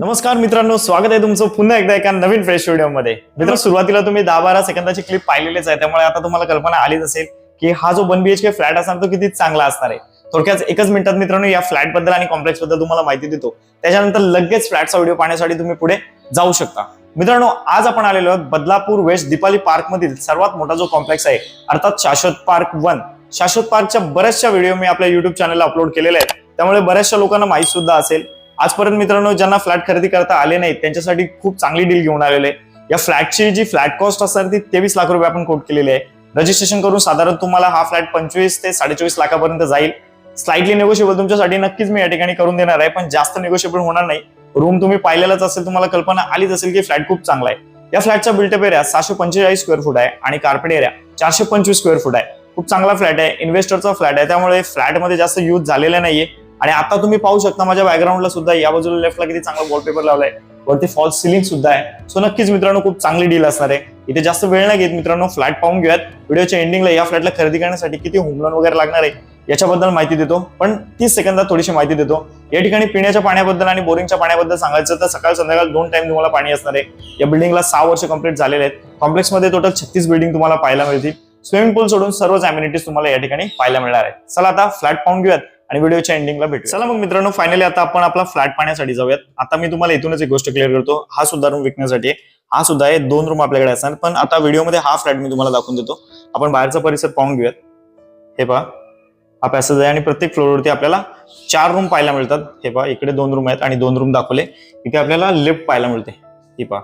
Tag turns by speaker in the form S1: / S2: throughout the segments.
S1: नमस्कार मित्रांनो स्वागत आहे तुमचं पुन्हा एकदा एका नवीन फ्रेश व्हिडिओमध्ये मित्र सुरुवातीला तुम्ही दहा बारा सेकंदाची क्लिप पाहिलेलीच आहे त्यामुळे आता तुम्हाला कल्पना आलीच असेल की हा जो वन बीएचके फ्लॅट असणार तो किती चांगला असणार आहे. थोडक्यात एकच मिनिटात मित्रांनो या फ्लॅटबद्दल आणि कॉम्प्लेक्सबद्दल तुम्हाला माहिती देतो. त्याच्यानंतर लगेच फ्लॅटचा व्हिडिओ पाहण्यासाठी तुम्ही पुढे जाऊ शकता. मित्रांनो आज आपण आलेलो आहोत बदलापूर वेस्ट दीपाली पार्क मधील सर्वात मोठा जो कॉम्प्लेक्स आहे अर्थात शाश्वत पार्क वन शाश्वत पार्कच्या बऱ्याचशा व्हिडिओ मी आपल्या युट्यूब चॅनलला अपलोड केलेले आहेत. त्यामुळे बऱ्याचशा लोकांना माहीत सुद्धा असेल आजपर्यंत मित्रांनो ज्यांना फ्लॅट खरेदी करता आले नाहीत त्यांच्यासाठी खूप चांगली डील घेऊन आलेले आहे. या फ्लॅटची जी फ्लॅट कॉस्ट असणार ती तेवीस लाख रुपये आपण कोट केलेली आहे. रजिस्ट्रेशन करून साधारण तुम्हाला हा फ्लॅट पंचवीस ते साडेचोवीस लाखापर्यंत जाईल. स्लाइटली निगोशिएबल तुमच्यासाठी नक्कीच मी या ठिकाणी करून देणार आहे पण जास्त निगोशिएबल होणार नाही. रूम तुम्ही पाहिलेलाच असेल तुम्हाला कल्पना आलीच असेल की फ्लॅट खूप चांगला आहे. या फ्लॅटचा बिल्टअप एरिया सहाशे पंचेचाळीस स्क्वेअर फूट आहे आणि कार्पेट एरिया चारशे पंचवीस स्क्वेअर फूट आहे. खूप चांगला फ्लॅट आहे इन्व्हेस्टरचा फ्लॅट आहे त्यामुळे फ्लॅटमध्ये जास्त यूज झालेला नाहीये. आणि आता तुम्ही पाहू शकता माझ्या बॅकग्राऊंडला सुद्धा या बाजूला लेफ्टला किती चांगला वॉलपेपर लावलाय. वरती फॉल्स सिलिंग सुद्धा आहे. सो नक्कीच मित्रांनो खूप चांगली डील असणार आहे. इथे जास्त वेळ नाही घेत मित्रांनो फ्लॅट पाहून घेऊयात. व्हिडिओच्या एंडिंगला या फ्लॅटला खरेदी करण्यासाठी किती होम लोन वगैरे लागणार आहे याच्याबद्दल माहिती देतो. पण तीस सेकंदात थोडीशी माहिती देतो. या ठिकाणी पिण्याच्या पाण्याबद्दल आणि बोरिंगच्या पाण्याबद्दल सांगायचं तर सकाळ संध्याकाळ दोन टाइम तुम्हाला पाणी असणार आहे. या बिल्डिंगला सहा वर्ष कंप्लीट झालेले आहेत. कॉम्प्लेक्समध्ये टोटल छत्तीस बिल्डिंग तुम्हाला पाहायला मिळतील. स्विमिंग पूल सोडून सर्वच अम्युनिटीज तुम्हाला या ठिकाणी पाहायला मिळणार आहे चला आता फ्लॅट पाहून घेऊयात. आणि व्हिडिओच्या एंडिंगला भेटू चला मग मित्रांनो फायनली आता आपण आपला फ्लॅट पाहण्यासाठी जाऊयात. आता मी तुम्हाला इथूनच एक गोष्ट क्लिअर करतो. हा सुद्धा रूम विकण्यासाठी आहे. हा सुद्धा आहे दोन रूम आपल्याकडे असणार. पण आता व्हिडिओमध्ये हा फ्लॅट मी तुम्हाला दाखवून देतो. आपण बाहेरचा परिसर पाहून घेऊयात. हे पहा. हा पॅसेज आहे आणि प्रत्येक फ्लोअरवरती आपल्याला चार रूम पाहायला मिळतात. हे पहा इकडे दोन रूम आहेत आणि दोन रूम दाखवले. इथे आपल्याला लिफ्ट पाहायला मिळते. हे पहा.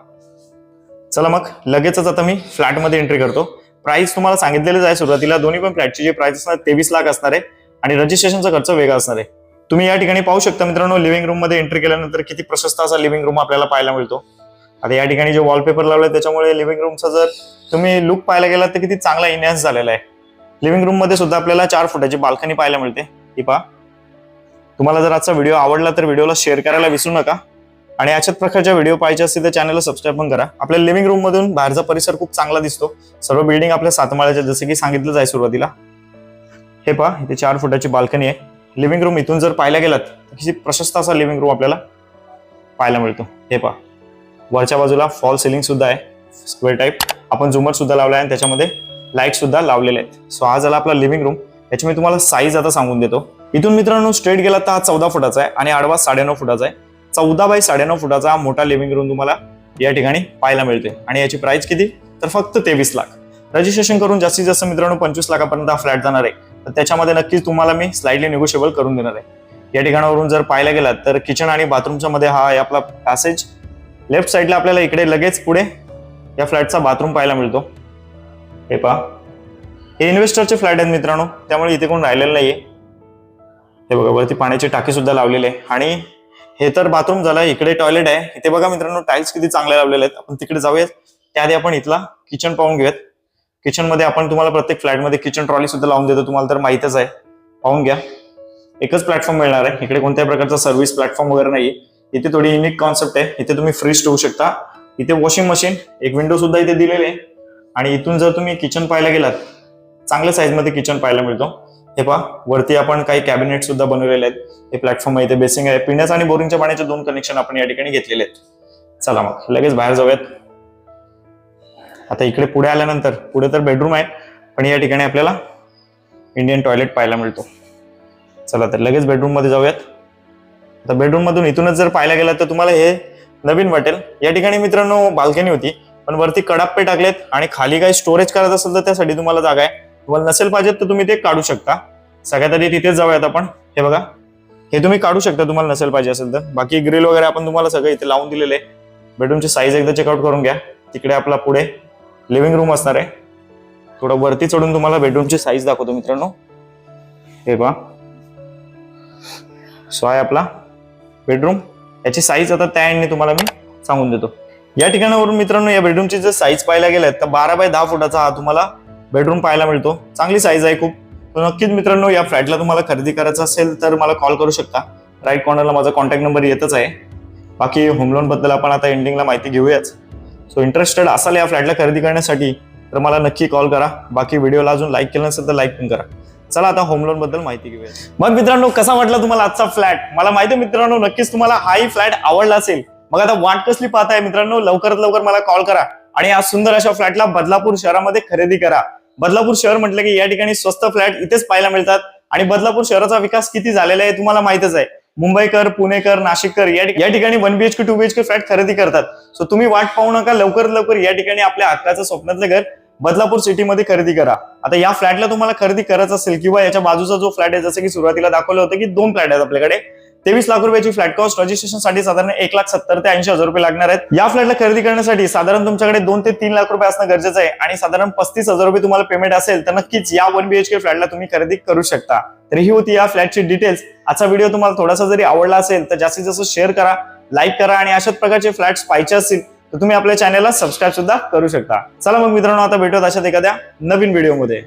S1: चला मग लगेचच आता मी फ्लॅटमध्ये एंट्री करतो. प्राइस तुम्हाला सांगितलेलेच आहे सुरुवातीला. दोन्ही पण फ्लॅटची जी प्राइस असणार तेवीस लाख असणार आहे. आणि रजिस्ट्रेशनचा खर्च वेगळा असणार आहे. तुम्ही या ठिकाणी पाहू शकता मित्रांनो लिव्हिंग रूममध्ये एंट्री केल्यानंतर किती प्रशस्त असा लिव्हिंग रूम आपल्याला पाहायला मिळतो. आता या ठिकाणी जे वॉलपेपर लावले त्याच्यामुळे लिव्हिंग रूमचा जर तुम्ही लुक पाहायला गेलात तर किती चांगला इन्हान्स झालेला आहे. लिव्हिंग रूममध्ये सुद्धा आपल्याला चार फुटाची बाल्कनी पाहायला मिळते. ही पहा. तुम्हाला जर आजचा व्हिडिओ आवडला तर व्हिडिओला शेअर करायला विसरू नका. आणि अशाच प्रकारच्या व्हिडिओ पाहिजे असतील तर चॅनलला सबस्क्राईब पण करा. आपल्या लिव्हिंग रूम मधून बाहेरचा परिसर खूप चांगला दिसतो. सर्व बिल्डिंग आपल्या सातमाळ्याच्या जसं की सांगितलं जाय सुरुवातीला. हे पहा इथे चार फुटाची बाल्कनी आहे. लिव्हिंग रूम इथून जर पाहायला गेलात तर किती प्रशस्त असा लिव्हिंग रूम आपल्याला पाहायला मिळतो. हे पहा वरच्या बाजूला फॉल सिलिंग सुद्धा आहे स्क्वेअर टाईप आपण झुमर सुद्धा लावला आहे आणि त्याच्यामध्ये लाइट सुद्धा लावलेले आहेत. सो हा झाला आपला लिव्हिंग रूम याची मी तुम्हाला साईज आता सांगून देतो. इथून मित्रांनो स्ट्रेट गेला तर हा चौदा फुटाचा आहे आणि आडवा साडेनऊ फुटाचा आहे. चौदा बाय साडेनऊ फुटाचा हा मोठा लिव्हिंग रूम तुम्हाला या ठिकाणी पाहायला मिळते आणि याची प्राइस किती? तर फक्त तेवीस लाख. रजिस्ट्रेशन करून जास्तीत जास्त मित्रांनो पंचवीस लाखापर्यंत हा फ्लॅट जाणार आहे. तर त्याच्यामध्ये नक्कीच तुम्हाला मी स्लाइडली निगोशिएबल करून देणार आहे. या ठिकाणावरून जर पाहायला गेलात तर किचन आणि बाथरूमच्या मध्ये हा आहे आपला पॅसेज लेफ्ट साईडला आपल्याला इकडे लगेच पुढे या फ्लॅटचा बाथरूम पाहायला मिळतो. हे पहा. हे इन्व्हेस्टरचे फ्लॅट आहेत मित्रांनो. त्यामुळे इथे कोण राहिलेलं नाहीये. हे बघा वरती पाण्याची टाकी सुद्धा लावलेली आहे. आणि हे तर बाथरूम झालं इकडे टॉयलेट आहे. इथे बघा मित्रांनो टाईल्स किती चांगले लावलेले आहेत. आपण तिकडे जाऊयात. त्याआधी आपण इथला किचन पाहून घेऊयात. किचनमध्ये आपण तुम्हाला प्रत्येक फ्लॅटमध्ये किचन ट्रॉली सुद्धा लावून देतो. तुम्हाला तर माहितच आहे. पाहून घ्या. एकच प्लॅटफॉर्म मिळणार आहे. इकडे कोणत्याही प्रकारचा सर्व्हिस प्लॅटफॉर्म वगैरे नाही इथे थोडी युनिक कॉन्सेप्ट आहे. इथे तुम्ही फ्रीज ठेवू शकता. इथे वॉशिंग मशीन एक विंडो सुद्धा इथे दिलेले आहे. आणि इथून जर तुम्ही किचन पाहायला गेलात चांगल्या साईजमध्ये किचन पाहायला मिळतो. हे पहा वरती आपण काही कॅबिनेट सुद्धा बनवलेले आहेत. हे प्लॅटफॉर्म आहे इथे बेसिंग आहे. पिण्याचं आणि बोरिंगच्या पाण्याचे दोन कनेक्शन आपण या ठिकाणी घेतलेले आहेत. चला मग लगेच बाहेर जाऊयात. आता इकडे पुढे आल्यानंतर पुढे तर बेडरूम आहे पण या ठिकाणी आपल्याला इंडियन टॉयलेट पाहायला मिळतो. चला तर लगेच बेडरूममध्ये जाऊयात. आता बेडरूममधून इथूनच जर पाहायला गेलं तर तुम्हाला हे नवीन वाटेल. या ठिकाणी मित्रांनो बाल्कनी होती पण वरती कडाप्पे टाकलेत आणि खाली काही स्टोरेज करत असेल तर त्यासाठी तुम्हाला जागा आहे. तुम्हाला नसेल पाहिजे तर तुम्ही ते काढू शकता. सगळ्यात आधी तिथेच जाऊयात आपण. हे बघा. हे तुम्ही काढू शकता तुम्हाला नसेल पाहिजे असेल तर. बाकी ग्रिल वगैरे आपण तुम्हाला सगळं इथे लावून दिलेले आहे. बेडरूमची साईज एकदा चेकआउट करून घ्या. तिकडे आपला पुढे लिव्हिंग रूम असणार आहे. थोडं वरती चढून तुम्हाला बेडरूमची साईज दाखवतो मित्रांनो. हे बा सो आहे आपला बेडरूम याची साईज आता त्या एंडने तुम्हाला मी सांगून देतो. या ठिकाणावरून मित्रांनो या बेडरूमची जर साईज पाहायला गेल्यात तर बारा बाय दहा फुटाचा हा तुम्हाला बेडरूम पाहायला मिळतो. चांगली साईज आहे खूप. नक्कीच मित्रांनो या फ्लॅटला तुम्हाला खरेदी करायचं असेल तर मला कॉल करू शकता. राईट कॉर्नरला माझा कॉन्टॅक्ट नंबर येतच आहे. बाकी होम लोनबद्दल आपण आता एंडिंगला माहिती घेऊयाच. सो इंटरेस्टेड असाल या फ्लॅटला खरेदी करण्यासाठी तर मला नक्की कॉल करा. बाकी व्हिडिओला अजून लाईक केलं नसेल तर लाईक पण करा. चला आता होम लोनबद्दल माहिती घेऊया. मग मित्रांनो कसा वाटला तुम्हाला आजचा फ्लॅट मला माहिती मित्रांनो नक्कीच तुम्हाला हाही फ्लॅट आवडला असेल. मग आता वाट कसली पाहताय मित्रांनो लवकरात लवकर मला कॉल करा. आणि या सुंदर अशा फ्लॅटला बदलापूर शहरामध्ये खरेदी करा. बदलापूर शहर म्हटलं की या ठिकाणी स्वस्त फ्लॅट इथेच पाहायला मिळतात. आणि बदलापूर शहराचा विकास किती झालेला आहे तुम्हाला माहितच आहे. मुंबईकर पुणेकर नाशिककर या ठिकाणी one BHK two BHK flat खरेदी करतात. सो तुम्ही वाट पाहू नका. लवकरात लवकर या ठिकाणी आपल्या हक्काचं स्वप्नातलं घर बदलापूर सिटीमध्ये खरेदी करा. आता या फ्लॅटला तुम्हाला खरेदी करायचं असेल किंवा याच्या बाजूचा जो फ्लॅट आहे जसं की सुरुवातीला दाखवलं होतं की दोन फ्लॅट आहेत आपल्याकडे. तेवीस लाख रुपयाची फ्लॅट कॉस्ट रजिस्ट्रेशनसाठी साधारण एक लाख सत्तर ते ऐंशी हजार रुपये लागणार आहेत. या फ्लॅटला खरेदी करण्यासाठी साधारण तुमच्याकडे दोन ते तीन लाख रुपये असणं गरजेचं आहे आणि साधारण पस्तीस हजार रुपये तुम्हाला पेमेंट असेल तर नक्कीच या वन बीएचके फ्लॅटला तुम्ही खरेदी करू शकता. तर ही होती या फ्लॅटची डिटेल्स आजचा व्हिडिओ तुम्हाला थोडासा जरी आवडला असेल तर जास्तीत जास्त शेअर करा लाईक करा आणि अशाच प्रकारचे फ्लॅट्स पाहिजे असतील तर तुम्ही आपल्या चॅनलला सबस्क्राईब सुद्धा करू शकता. चला मग मित्रांनो आता भेटूयात अशात एखाद्या नवीन व्हिडिओमध्ये